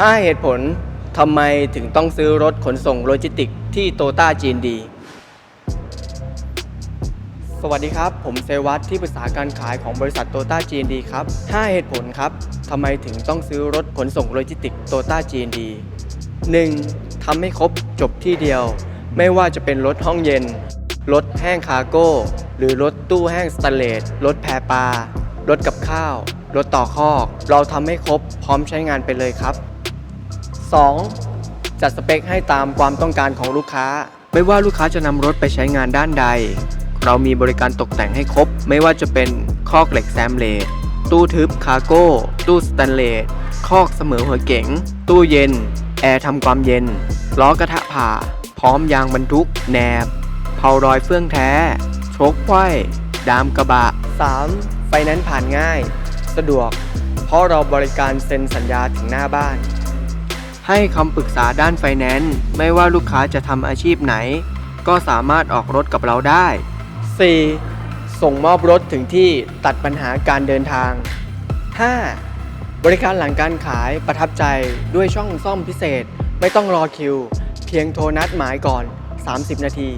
5 เหตุผลทำไมถึงต้องซื้อรถขนส่งโลจิสติกที่โตต้าจีนดี สวัสดีครับ ผมเซวัตที่ปรึกษาการขายของบริษัทโตต้าจีนดีครับ 5 เหตุผลครับทำไมถึงต้องซื้อรถขนส่งโลจิสติกโตต้าจีนดี 1. ทำให้ครบจบที่เดียว ไม่ว่าจะเป็นรถห้องเย็น รถแห้งคาร์โก้ หรือรถตู้แห้งสแตนเลสรถแพรปลารถกับข้าว รถต่อคอก เราทำให้ครบพร้อมใช้งานไปเลยครับ 2. จัดสเปคให้ตามความต้องการของลูกค้า ไม่ว่าลูกค้าจะนำรถไปใช้งานด้านใด เรามีบริการตกแต่งให้ครบ ไม่ว่าจะเป็นคอกเหล็กแซมเลสตู้ทึบคาร์โก้ ตู้สแตนเลสคอกเสมอหัวเก๋ง ตู้เย็น แอร์ทำความเย็น ล้อกระทะผ่า พร้อมยางบรรทุก แหนบเผารอยเฟื่องแท้ โชคไขว้ดามกระบะ 3. ไฟแนนซ์ผ่านง่าย สะดวก เพราะเราบริการเซ็นสัญญาถึงหน้าบ้าน ให้คำปรึกษาด้านไฟแนนซ์ไม่ว่าลูกค้าจะทำอาชีพไหน ก็สามารถออกรถกับเราได้ 4. ส่งมอบรถถึงที่ตัดปัญหาการเดินทาง 5. บริการหลังการขายประทับใจด้วยช่องซ่อมพิเศษ ไม่ต้องรอคิว เพียงโทรนัดหมายก่อน 30 นาที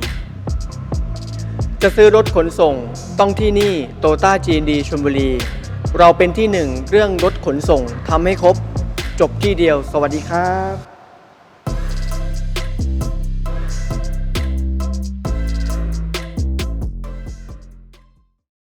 จะซื้อรถขนส่งต้องที่นี่โตต้าจีนดีชลบุรี เราเป็นที่หนึ่งเรื่องรถขนส่งทำให้ครบ จบที่เดียว สวัสดีครับ